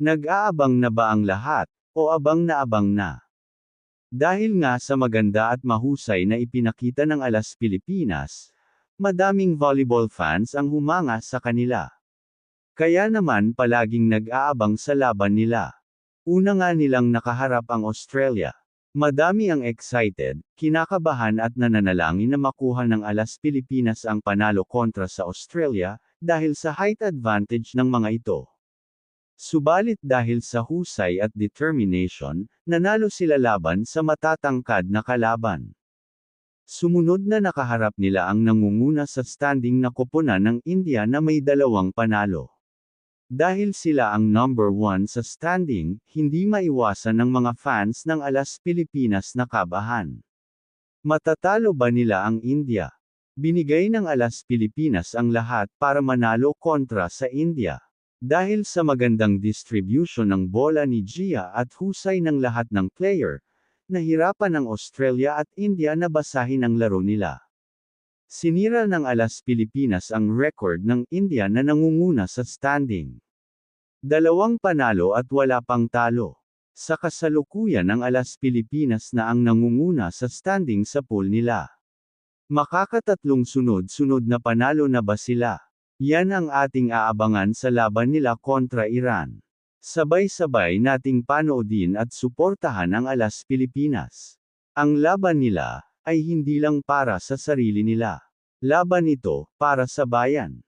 Nag-aabang na ba ang lahat, o abang na abang na? Dahil nga sa maganda at mahusay na ipinakita ng Alas Pilipinas, madaming volleyball fans ang humanga sa kanila. Kaya naman palaging nag-aabang sa laban nila. Una nga nilang nakaharap ang Australia. Madami ang excited, kinakabahan at nananalangin na makuha ng Alas Pilipinas ang panalo kontra sa Australia, dahil sa height advantage ng mga ito. Subalit dahil sa husay at determination, nanalo sila laban sa matatangkad na kalaban. Sumunod na nakaharap nila ang nangunguna sa standing na koponan ng India na may dalawang panalo. Dahil sila ang number one sa standing, hindi maiwasan ng mga fans ng Alas Pilipinas na kabahan. Matatalo ba nila ang India? Binigay ng Alas Pilipinas ang lahat para manalo kontra sa India. Dahil sa magandang distribution ng bola ni Gia at husay ng lahat ng player, nahirapan ng Australia at India na basahin ang laro nila. Sinira ng Alas Pilipinas ang record ng India na nangunguna sa standing. Dalawang panalo at wala pang talo. Sa kasalukuyan ng Alas Pilipinas na ang nangunguna sa standing sa pool nila. Makakatatlong sunod-sunod na panalo na ba sila? Yan ang ating aabangan sa laban nila kontra Iran. Sabay-sabay nating panoodin at suportahan ang Alas Pilipinas. Ang laban nila, ay hindi lang para sa sarili nila. Laban ito, para sa bayan.